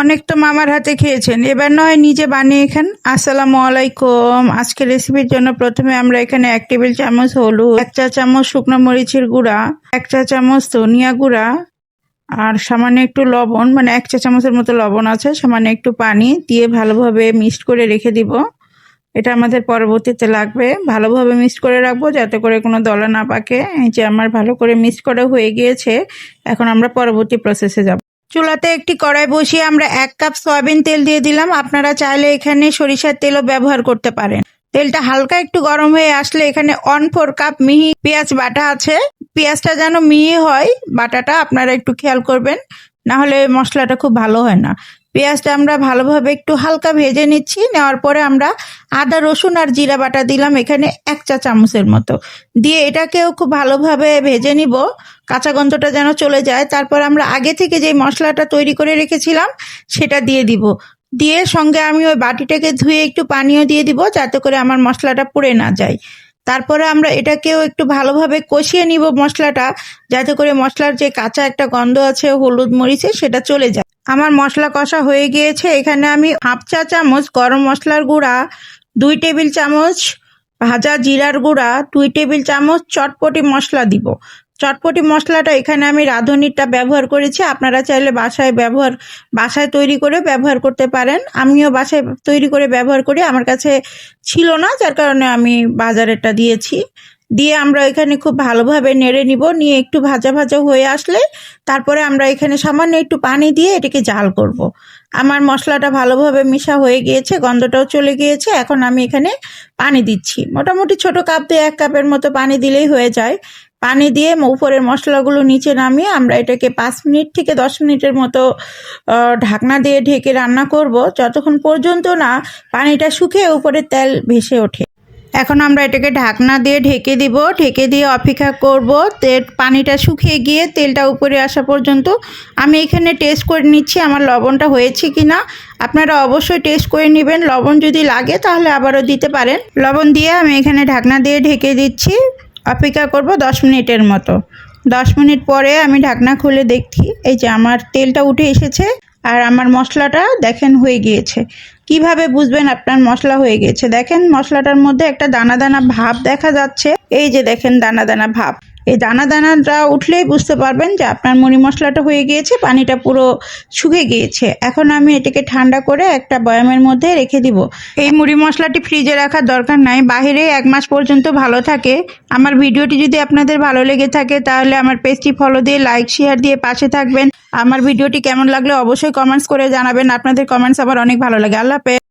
অনেক তো মামার হাতে খেয়েছেন। এবার নয়, নিজে বানিয়ে খান। আসসালামু আলাইকুম। আজকে রেসিপির জন্য প্রথমে আমরা এখানে এক টেবিল চামচ হলুদ, এক চা চামচ শুকনো মরিচের গুঁড়া, এক চা চামচ ধনিয়া গুঁড়া, আর সামান্য একটু লবণ মানে এক চা চামচের মতো লবণ আছে, সামান্য একটু পানি দিয়ে ভালোভাবে মিক্সড করে রেখে দিব। এটা আমাদের পরবর্তীতে লাগবে। ভালোভাবে মিক্সড করে রাখব যাতে করে কোনো দলা না পাকে। এই যে আমার ভালো করে মিক্সড করা হয়ে গিয়েছে, এখন আমরা পরবর্তী প্রসেসে যাব। চুলাতে একটি কড়াই বসিয়ে আমরা এক কাপ সয়াবিন তেল দিয়ে দিলাম। আপনারা চাইলে এখানে সরিষার তেলও ব্যবহার করতে পারেন। তেলটা হালকা একটু গরম হয়ে আসলে এখানে অন ফোর কাপ মিহি পেঁয়াজ বাটা আছে। পেঁয়াজটা যেন মিহি হয়, বাটাটা আপনারা একটু খেয়াল করবেন, না হলে মশলাটা খুব ভালো হয় না। পেঁয়াজটা আমরা ভালোভাবে একটু হালকা ভেজে নিচ্ছি। নেওয়ার পরে আমরা আদা, রসুন আর জিরা বাটা দিলাম এখানে এক চা চামচের মতো। দিয়ে এটাকেও খুব ভালোভাবে ভেজে নিব। কাঁচা গন্ধটা যেন চলে যায়। তারপর আমরা আগে থেকে যে মশলাটা তৈরি করে রেখেছিলাম, সেটা দিয়ে দিব। দিয়ে সঙ্গে আমি ওই বাটিটাকে ধুয়ে একটু পানিও দিয়ে দিব, যাতে করে আমার মশলাটা পুড়ে না যায়। তারপরে আমরা এটাকেও একটু ভালোভাবে কষিয়ে নিব মশলাটা, যাতে করে মশলার যে কাঁচা একটা গন্ধ আছে, হলুদ মরিচে, সেটা চলে যায়। আমার মশলা কষা হয়ে গিয়েছে। এখানে আমি হাফ চা চামচ গরম মশলার গুঁড়া, দুই টেবিল চামচ ভাজা জিরার গুঁড়া, দুই টেবিল চামচ চটপটি মশলা দিব। চটপটি মশলাটা এখানে আমি রাঁধুনিটা ব্যবহার করেছি। আপনারা চাইলে বাসায় ব্যবহার, বাসায় তৈরি করে ব্যবহার করতে পারেন। আমিও বাসায় তৈরি করে ব্যবহার করি। আমার কাছে ছিল না, যার কারণে আমি বাজারেরটা দিয়েছি। দিয়ে আমরা এখানে খুব ভালোভাবে নেড়ে নিব। নিয়ে একটু ভাজা ভাজা হয়ে আসলে তারপরে আমরা এখানে সামান্য একটু পানি দিয়ে এটাকে জাল করব। আমার মশলাটা ভালোভাবে মিশা হয়ে গিয়েছে, গন্ধটাও চলে গিয়েছে। এখন আমি এখানে পানি দিচ্ছি। মোটামুটি ছোট কাপ দিয়ে এক কাপের মতো পানি দিলেই হয়ে যায়। পানি দিয়ে উপরের মশলাগুলো নিচে নামিয়ে আমরা এটাকে পাঁচ মিনিট থেকে দশ মিনিটের মতো ঢাকনা দিয়ে ঢেকে রান্না করব। যতক্ষণ পর্যন্ত না পানিটা শুকিয়ে উপরে তেল ভেসে ওঠে। এখন আমরা এটাকে ঢাকনা দিয়ে ঢেকে দিব। ঢেকে দিয়ে অপেক্ষা করব। তেল পানিটা শুকিয়ে গিয়ে তেলটা উপরে আসা পর্যন্ত। আমি এখানে টেস্ট করে নিচ্ছি আমার লবণটা হয়েছে কি না আপনারা অবশ্যই টেস্ট করে নেবেন। লবণ যদি লাগে তাহলে আবারও দিতে পারেন। লবণ দিয়ে আমি এখানে ঢাকনা দিয়ে ঢেকে দিচ্ছি। অপেক্ষা করব দশ মিনিটের মতো। দশ মিনিট পরে আমি ঢাকনা খুলে দেখছি, এই যে আমার তেলটা উঠে এসেছে আর আমার মশলাটা দেখেন হয়ে গিয়েছে। কীভাবে বুঝবেন আপনার মশলা হয়ে গেছে দেখেন মশলাটার মধ্যে একটা দানা দানা ভাব দেখা যাচ্ছে। এই যে দেখেন দানা দানা ভাব। এই দানা দানাটা উঠলেই বুঝতে পারবেন যে আপনার মুড়ি মশলাটা হয়ে গিয়েছে, পানিটা পুরো শুকে গিয়েছে। এখন আমি এটাকে ঠান্ডা করে একটা বয়ামের মধ্যে রেখে দিব। এই মুড়ি মশলাটি ফ্রিজে রাখার দরকার নাই বাইরে এক মাস পর্যন্ত ভালো থাকে। আমার ভিডিওটি যদি আপনাদের ভালো লেগে থাকে, তাহলে আমার পেজটি ফলো দিয়ে লাইক, শেয়ার দিয়ে পাশে থাকবেন। আমার ভিডিওটি কেমন লাগলে অবশ্যই কমেন্টস করে জানাবেন। আপনাদের কমেন্টস আবার অনেক ভালো লাগে। আল্লাহ